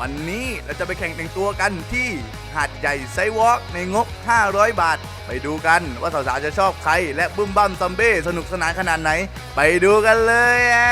วันนี้เราจะไปแข่งแต่งตัวกันที่หาดใหญ่ไซวอล์กในงบ 500 บาท ไปดูกันว่าสาวๆจะชอบใคร และบึ้มบั้มซัมเบ้สนุกสนานขนาดไหน ไปดูกันเลยอะ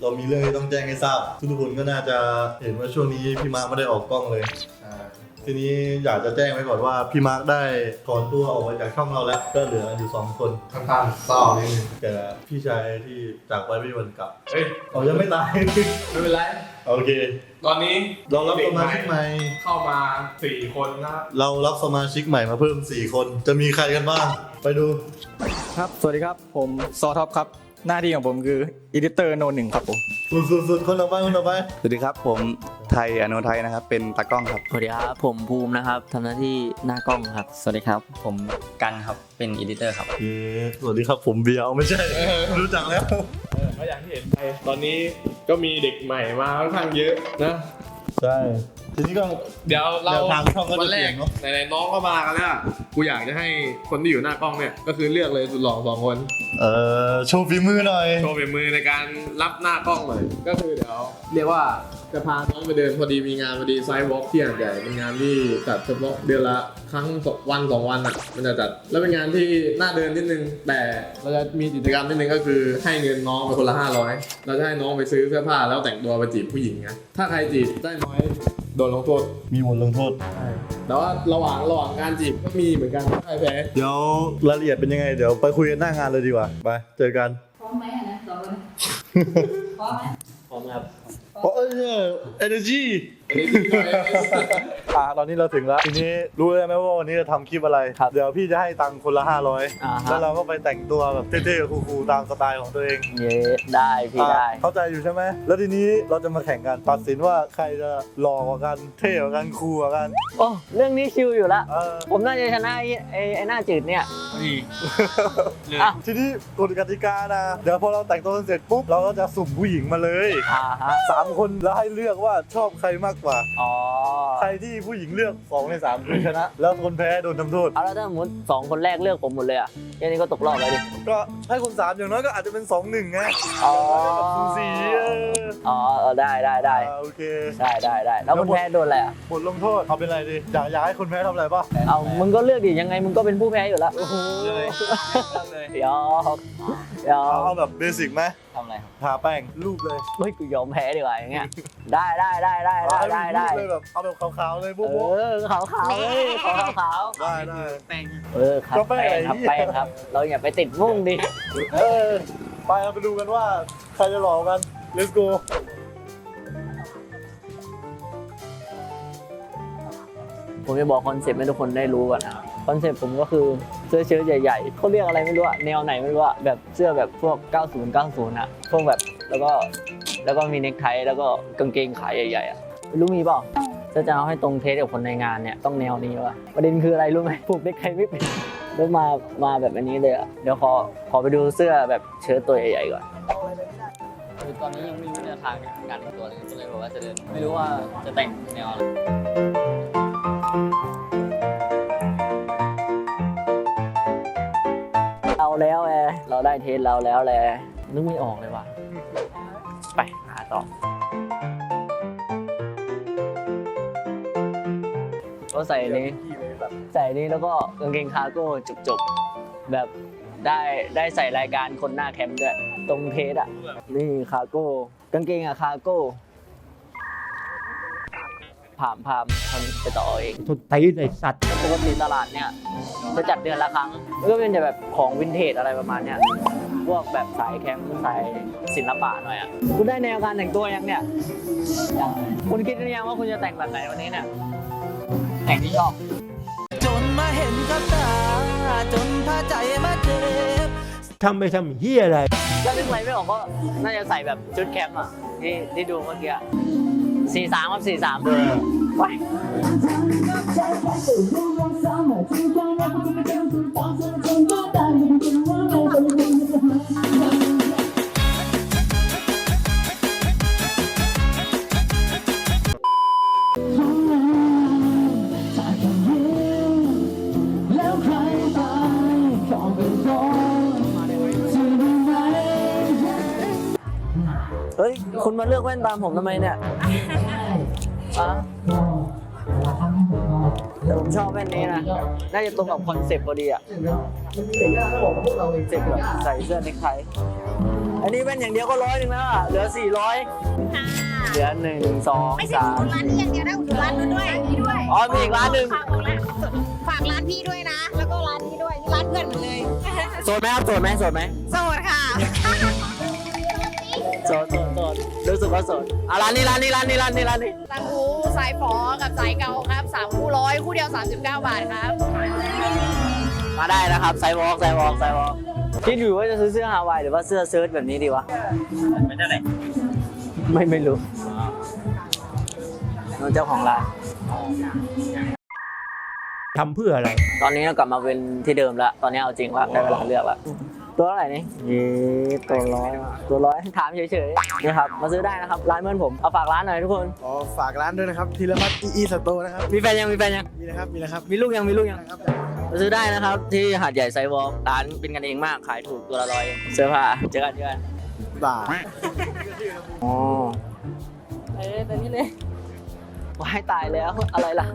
เรามีเรื่องที่ต้องแจ้งให้ทราบ ทุกๆคนก็น่าจะเห็นว่าช่วงนี้พี่มาร์คไม่ได้ออกกล้องเลย ทีนี้อยากจะแจ้งไว้ก่อนว่าพี่มาร์คได้ถอนตัวออกมาจากช่องเราแล้วก็เหลืออยู่สองคนค่อนข้างเศร้านิดนึงแต่พี่ชายที่จากไปไม่มีวันกลับเฮ้ยเขายังไม่ตาย ไม่เป็นไร โอเค ตอนนี้เรารับสมาชิกใหม่เข้ามาสี่คนนะครับเรารับสมาชิกใหม่มาเพิ่ม 4 คน จะมีใครกันบ้าง ไปดู ครับ สวัสดีครับ ผมซอท็อปครับ หน้าที่ของผมคืออีดิเตอร์โนหนึ่งครับผม สุดๆๆคนต่อไปคนต่อไปสวัสดีครับ ผมไทยอโนไทยนะครับ เป็นตากล้องครับ สวัสดีครับ ผมภูมินะครับทำหน้าที่หน้ากล้องครับ สวัสดีครับ ผมกันครับ เป็นอีดิเตอร์ครับ เย้สวัสดีครับผมเบียร์เอาไม่ใช่ รู้จักแล้ว ก็อย่างที่เห็นไปตอนนี้ก็มีเด็กใหม่มาค่อนข้างเยอะนะ ใช่ทีนี้ก็ เดี๋ยวเราแนวทางช่องก็จะวันแรเปลี่กยนเนอะ ไหนๆน้องก็มากันแล้วอะกูอยากจะให้คนที่อยู่หน้ากล้องเนี่ย ก็คือเลือกเลยสุดหล่อสองคนเอ่อโชว์ฝีมือหน่อย โชว์ฝีมือในการรับหน้ากล้องเลย ก็คือเดี๋ยว เรียกว่า จะพาน้องไปเดินพอดีมีงานพอดีไซด์วอล์กที่หาดใหญ่เป็นงานที่จัดเฉพาะเดือนละครั้งสองวันสองวันอะมันจะจัด แล้วเป็นงานที่น่าเดินนิดนึง แต่เราจะมีกิจกรรมนิดนึงก็คือให้เงินน้องไปคนละห้าร้อยเราจะให้น้องไปซื้อเสื้อผ้าแล้วแต่งตัวไปจีบผู้หญิงไงถ้าใครจีบได้น้อยโดนลงโทษมีบทลงโทษ แต่ว่าระหว่างระหว่างการจีบก็มีเหมือนกันใครแพ้เดี๋ยวรายละเอียดเป็นยังไง เดี๋ยวไปคุยกันหน้างานเลยดีกว่า ไป เจอกัน พร้อมไหมอะนะสองคนพร้อมไหมพร้อมครับ เพราะเออ energy อันนี้ดีหน่อยอะตอนนี้เราถึงแล้ว ทีนี้รู้แล้วไหมว่าวันนี้จะทำคลิปอะไร ครับเดี๋ยวพี่จะให้ตังค์คนละ อ่า500 ฮะ แล้วเราก็ไปแต่งตัวแบบเท่ๆคูลๆตามสไตล์ของตัวเองเย้ได้พี่ได้ อะเข้าใจอยู่ใช่ไหม แล้วทีนี้เราจะมาแข่งกันตัดสินว่าใครจะหล่อกว่ากัน เท่กว่ากันคูลกว่ากัน โอ้เรื่องนี้ชิวอยู่ละ เออ ผมน่าจะชนะไอ้ไอ้ไอ้หน้าจืดเนี่ยอะ ทีนี้กฎกติกานะ เดี๋ยวพอเราแต่งตัวเสร็จปุ๊บ เราก็จะสุ่มผู้หญิงมาเลยอ่าฮะสามคนแล้วให้เลือกว่าชอบใครมากกว่า อ๋อ ใครที่ผู้หญิงเลือกสองในสามคือชนะ แล้วคนแพ้โดนทำโทษ เอาแล้วถ้าสมมติสองคนแรกเลือกผมหมดเลยอะแค่นี้ก็ตกรอบแล้วดิ ก็ให้คนสามอย่างน้อยก็อาจจะเป็นสองหนึ่งไงอ๋อ แบบสูสีเอออ๋อเออได้ได้ได้อ่าโอเคได้ได้ได้แล้วคนแพ้โดนอะไรอะบทลงโทษเอาเป็นอะไรดีอยากอยากให้คนแพ้ทำอะไรป่ะเอามึงก็เลือกดิยังไงมึงก็เป็นผู้แพ้อยู่แล้วโอ้โหเดี๋ยวเดี๋ยวเอาเอาแบบเบสิกไหมทำอะไรครับทาแป้งรูปเลยเฮ้ยกูยอมแพ้ดีกว่าอย่างเงี้ยได้ได้ได้ได้ได้ได้ได้เอาให้รูปเลยแบบเอาแบบขาวๆเลยเอโบ๊ะอขาวขาวๆเลยขาวขาวๆได้ได้ๆเออครับก็แป้แป้งงครับไอ้เหี้ย แป้งครับ เราอย่าไปติดมุ่งดิเออไปเราไปดูกันว่าใครจะหล่อกัน let's go ผมจะบอกคอนเซ็ปต์ให้ทุกคนได้รู้ก่อนนะครับคอนเซ็ปต์ผมก็คือเสื้อเชิ้ตใหญ่ๆเขาเรียกอะไรไม่รู้อะแนวไหนไม่รู้อะแบบเสื้อแบบพวก 90 90อะพวกแบบแล้วก็แล้วก็มีเนคไทแล้วก็กางเกงขาใหญ่ๆอะไม่รู้มีเปล่าถ้าจะเอาให้ตรงเทสกับคนในงานเนี่ยต้องแนวนี้วะประเด็นคืออะไรรู้ไหมผูกเน็คไทไม่เป็นแล้วมามาแบบอันนี้เลยอะเดี๋ยวขอขอไปดูเสื้อแบบเชิ้ตตัวใหญ่ๆก่อน คือตอนนี้ยังไม่รู้แนวทางการแต่งตัวเลยก็เลยบอกว่าจะเดินไม่รู้ว่าจะแต่งแนวอะไรเราแล้วแอเราได้เทสเราแล้วแหละนึกไม่ออกเลยว่ะไปหาต่อก็ใส่นี้ใส่นี้แล้วก็กางเกงคาร์โก้จุกๆแบบได้ได้ใส่รายการคนหน้าแคมป์ด้วย ตรงเทสอะ นี่คาร์โก้กางเกงอะคาร์โก้ผามพามทำไปต่อเองทุนตีนไอ้สัตว์ปกติตลาดเนี่ยจะจัดเดือนละครั้งก็เป็นแต่แบบของวินเทจอะไรประมาณเนี้ยพวกแบบสายแคมป์สายศิลปะหน่อยอะคุณได้แนวการแต่งตัวยังเนี่ยยังคุณคิดหรือยังว่าคุณจะแต่งแบบไหนวันนี้เนี่ยแต่งที่ชอบจนมาเห็นกับตาจนพาใจมาเจ็บ ทำไปทำเฮียอะไรแล้วนึกอะไรไม่ออกก็น่าจะใส่แบบชุดแคมป์อะที่ที่ดูเมื่อกี้สี่สามครับสี่สามไปแล้วใครตาย นตามผมทำไมเนี่ยอะแต่ผมชอบแว่นนี้นะ น่าจะตรงกับคอนเซ็ปต์พอดีอะคอนเซ็ปต์แบบใส่เสื้อเนคไทอันนี้แว่นอย่างเดียวก็ร้อยหนึ่งแล้วอะ เหลือสี่ร้อยเหลือหนึ่งสองไม่ใช่สาม อุดหนุนร้านนี้อย่างเดียวนะอุดหนุนร้านนู้นด้วยนี่ด้วยอ๋อมีอีกร้านหนึ่ง ฝากร้านฝากร้านพี่ด้วยนะ แล้วก็ร้านนี้ด้วยนี่ร้านเพื่อนหมดเลยโสดไหมครับโสดไหมโสดไหมโสดค่ะ โสดโสดโส ดรู้สึกว่าโสดอะร้านนี้ร้านนี้ร้านนี้ร้านนี้ร้านนี้ร้านคูสายฝอกับสายเกาครับสามคู่ร้อยคู่เดียว 39 บาทครับ มาได้นะครับไซวอล์กไซวอล์กไซวอล์กคิดอยู่ว่าจะซื้อเสื้อฮาวายหรือว่าเสื้อเชิ้ตแบบนี้ดีวะไม่ได้ไหนไม่ไม่รู้น้องเจ้าของร้าน ทำเพื่ออะไร ตอนนี้เรากลับมาเป็นที่เดิมแล้ว ตอนนี้เอาจริงว่าได้เวลาเลือกแล้ว ตัวเท่าไหร่นี่เย้ตัวร้อยอะตัวร้อยถามเฉยๆนี่ครับ มาซื้อได้นะครับ ร้านเพื่อนผมเอาฝากร้านหน่อยทุกคนขอฝากร้านด้วยนะครับธีรพัฒน์อีอีสโตนะครับมีแฟนยังมีแฟนยังมีนะครับมีนะครับมีลูกยังมีลูกยังมาซื้อได้นะครับ ที่หาดใหญ่ไซวอล์กร้านเป็นกันเองมากขายถูกตัวละร้อยเองเสื้อผ้าเจอกันเจอกันบ่าอ๋อเอ้ยตัวนี้เลยว้ายตายแล้วอะไรล่ะ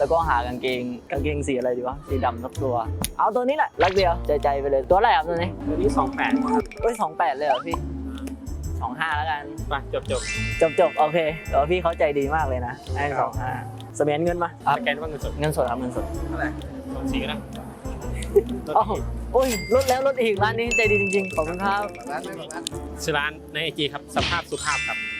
แล้วก็หากางเกงกางเกงสีอะไรดีวะสีดำสักตัว เอาตัวนี้แหละรักเดียวใจใจไปเลยตัวอะไรครับตัวนี้ตัวนี้สองแปดเอ้ยสองแปดเลยเหรอพี่สองห้าแล้วกันมาจบจบจบจบโอเคเดี๋ยวพี่เขาใจดีมากเลยนะให้สองห้าเสมียนเงินมาครับแกนว่าเงินสดเงินสดครับเงินสดสองสี่นะอ้าวโอ้ยลดแล้วลดอีกร้านนี้ใจดีจริงๆขอบคุณครับชื่อร้านในไอจีครับสภาพสุภาพครับอ๋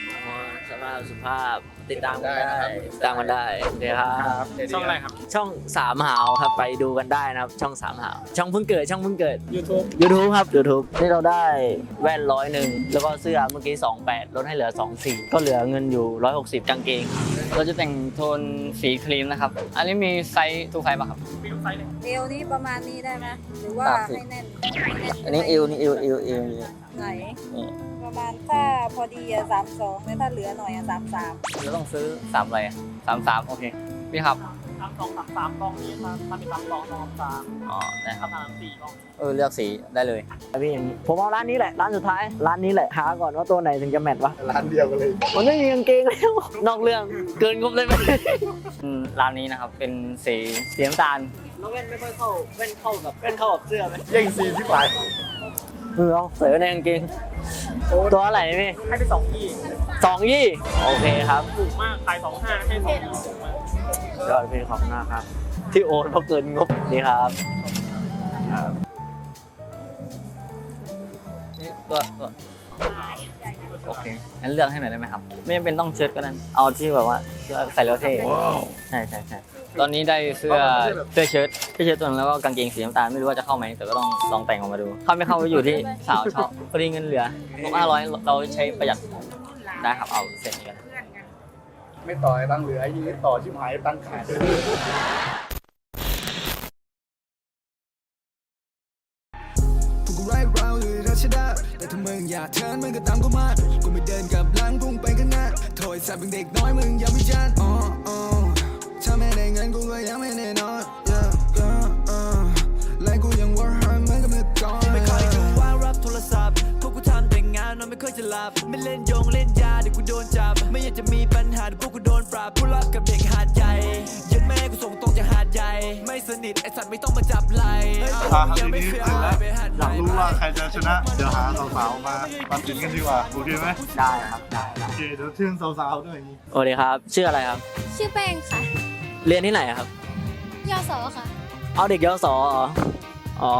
อส ภาพสุภาพติดตามกันได้ติดตามกันได้เดี๋ยวครับ ช่องอะไรครับ ช่องสามหาวครับไปดูกันได้นะครับ ช่องสามหาวช่องเพิ่งเกิดช่องเพิ่งเกิด YouTube YouTube ครับ YouTube นี่เราได้แว่นร้อยหนึ่งแล้วก็เสื้อเมื่อกี้ 28 ลดให้เหลือ 24 ก็เหลือเงินอยู่ 160กางเกง เราจะแต่งโทนสีครีมนะครับ อันนี้มีไซส์ทูไฟป่ะครับเอวนี่ประมาณนี้ได้ไหมหรือว่าสามสิบให้แน่นอันนี้เอวนี่เอวเอวเอวไหน ประมาณถ้าพอดีอะสามสองแต่ถ้าเหลือหน่อยอะสามสามเราต้องซื้อสามอะไรสามสามโอเคพี่ครับสามสองสามสามกล้องนี้มาถ้ามีสามสองสองสามอ๋อได้ครับสามสี่กล้องเออเลือกสีได้เลย พี่ผมเอาร้านนี้แหละร้านสุดท้ายร้านนี้แหละหาก่อนว่าตัวไหนถึงจะแมทวะร้านเดียวกันเลย มันไม่มีกางเกงแล้ว นอกเรื่องเกินงบเลยไหมอืมร้านนี้นะครับเป็นสีสีน้ำตาลแล้วแว่นไม่ค่อยเข้าแว่นเข้ากับแว่นเข้ากับเสื้อไหมแย่งซีนที่ป ลายเออเอาใส่ไว้ในกางเกงตัวอะไรพี่ให้ไปสองที่สองยี่โอเคครับถูกมากขายสองห้าให้สองที่ถูกมากยอดพี่ขอบคุณมากครับ ที่โอนเพราะเกินงบนี่ครับนี่ตัวตัวโอเคงั้นเลือกให้หน่อยได้ไหมครับ ไม่จำเป็นต้องเชิ้ตก็ได้เอาที่แบบว่าเสื้อใส่แล้วเท่ใช่ใช่ใช่ ตอนนี้ได้เสื้อเสื้อเชิ้ตเสื้อเชิ้ตตัวนึงแล้วก็กางเกงสีน้ำตาลไม่รู้ว่าจะเข้าไหมแต่ก็ต้องลองแต่งออกมาดู เข้าไม่เข้าก็อยู่ที่สาวชอบพอดีเงินเหลือห้าร้อยเราใช้ประหยัดได้ครับเอาเสร็จนี้กันไม่ต่อตั้งเหลือไอ้ยี่ต่อชิบหายตั้งขาดพวกกูไรเราด้วยราชดาแต่ถ้ามึงอยากเทิร์นมึงก็ตามกูมา กูไม่เดินกลับหลังพุ่งไปข้างหน้าโถยสัตว์เป็นเด็กน้อยมึงอย่าวิจารณ์อ๋อ ไม่ค่อยจะหลับ ไม่เล่นยงเล่นยาเดี๋ยวกูโดนจับ ไม่อยากจะมีปัญหาเดี๋ยวพวกกูโดนปรับพูดลับกับเด็กหาดใหญ่ยันแม่กูส่งตรงจากหาดใหญ่ ไม่สนิทไอสัตว์ไม่ต้องมาจับไหลอ่าครับทีนี้ถึงแล้วอยากรู้ว่าใครจะชนะ เดี๋ยวหาสาวๆมาตัดสินกันดีกว่าโอเคไหมได้ครับได้โอเคเดี๋ยวเชิญสาวๆด้วยนี่สวัสดีครับ ชื่ออะไรครับ ชื่อแป้งค่ะ เรียนที่ไหนครับยอสอค่ะ เอาเด็กยศเหรออ๋อ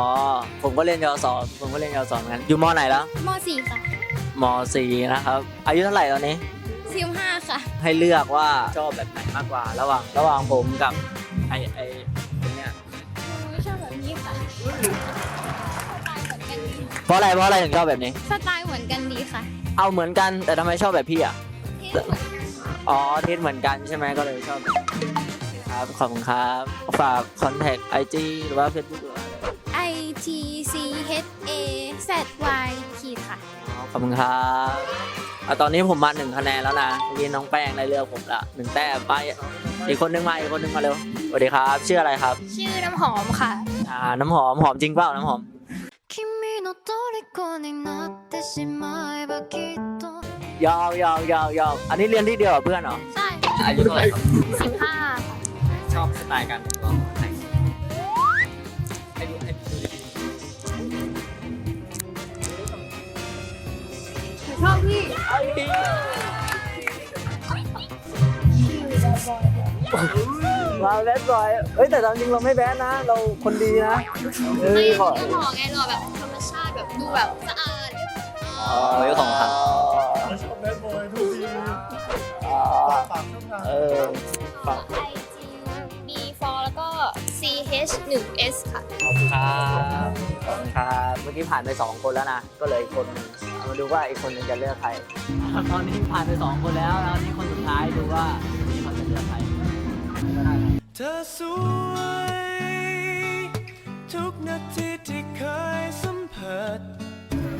ผมก็เรียนยศผมก็เรียนยศเหมือนกันอยู่มไหนแล้วมสี่ค่ะ มสี่นะครับ อายุเท่าไหร่ตอนนี้สิบห้าค่ะ ให้เลือกว่าชอบแบบไหนมากกว่า ระหว่างระหว่างผมกับไอไอตรงเนี้ยหนูชอบแบบนี้ค่ะสไตล์เหมือนกันดีเพราะอะไรเพราะอะไรถึงชอบแบบนี้ สไตล์เหมือนกันดีค่ะเอาเหมือนกันแต่ทำไมชอบแบบพี่อะ ที่เหมือนกันอ๋อเทสเหมือนกันใช่ไหมก็เลยชอบแบบครับขอบคุณครับ ฝากคอนแทคไอจีหรือว่าเฟซบุ๊กหรือว่าอะไร I T C H A Z Y ขีดค่ะอ๋อ ขอบคุณครับอะตอนนี้ผมมาหนึ่งคะแนนแล้วนะมีน้องแป้งในเรือผมละหนึ่งแต้มไปอีกคนนึงมาอีกคนนึงมาเร็วสวัสดีครับชื่ออะไรครับ ชื่อน้ำหอมค่ะอ่าน้ำหอมหอมจริงเปล่าน้ำหอมยาวยาวยาวยาวอันนี้เรียนที่เดียวเพื่อนเหรอใช่อายุเท่าไหร่สิบห้าชอบสไตล์กัน อบพี่มาแบดบอยเอ้ยแต่ตามจริงเราไม่แบดนะ เราคนดีนะเอ้ยขอไม่หล่อไงหล่อแบบธรรมชาติแบบดูแบบสะอาดเรียบร้อยอ๋ออายุสองครั้งชอบแบดบอยทุกทีฝากช่องทางเออไอจีบีฟอแล้วก็ ch 1 s ค่ะ ขอบคุณครับ ขอบคุณครับ เมื่อกี้ผ่านไปสองคนแล้วนะ ก็เลยคนนึง มาดูว่าอีกคนหนึ่งจะเลือกใคร ตอนนี้ผ่านไปสองคนแล้วแล้วนี่คนสุดท้ายดูว่าคนนี้เขาจะเลือกใครก็ได้ครับเธอสวยทุกนาทีที่เคยสัมผัส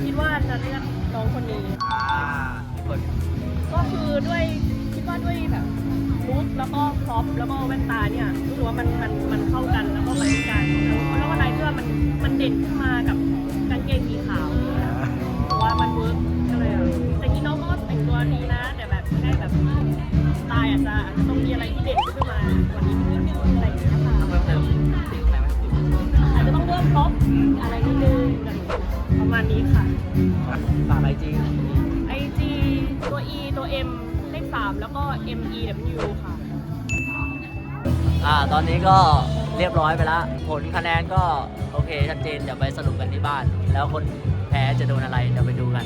คิดว่าจะเลือกน้องคนนี้อ่าคนก็คือด้วยคิดว่าด้วยแบบลุคแล้วก็พร็อพแล้วก็แว่นตาเนี่ยรู้สึกว่ามันมันมันเข้ากันแล้วก็ไปด้วยกันแล้วก็ลายเสื้อมันมันเด่นขึ้นมากับกางเกงสีขาว มันเวิร์กก็เลยอะแต่นี้น้องก็แต่งตัวดีนะ แต่แบบแค่แบบสไตล์อาจจะอาจจะต้องมีอะไรที่เด่นขึ้นมากว่านี้นิดนึงอะไรอย่างเงี้ยค่ะเพิ่มเติมสิ่งไหนไหมอาจจะต้องเพิ่มพร็อพอะไรนิดนึงประมาณนี้ค่ะฝากไอจีไอจีตัว E ตัว M เลข 3 แล้วก็ M E W ค่ะ อ่าตอนนี้ก็เรียบร้อยไปแล้ว ผลคะแนนก็โอเคชัดเจน เดี๋ยวไปสรุปกันที่บ้าน แล้วคน แพ้จะโดนอะไร เดี๋ยวไปดูกัน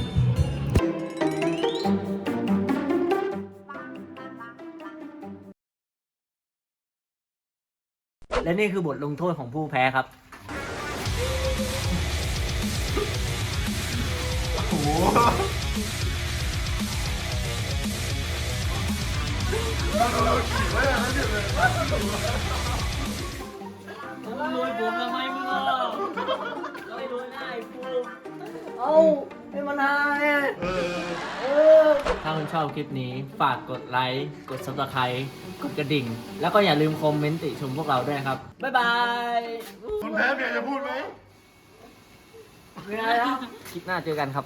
และนี่คือบทลงโทษของผู้แพ้ครับรวยผมทำไมมึงอะไม่ เอาให้มันหายถ้าคุณชอบคลิปนี้ ฝากกดไลค์ กด subscribe กดกระดิ่ง แล้วก็อย่าลืมคอมเมนต์ติชมพวกเราด้วยครับ บ๊ายบายคนแพ้เมียจะพูดไหม ไม่ได้แล้วคลิปหน้าเจอกันครับ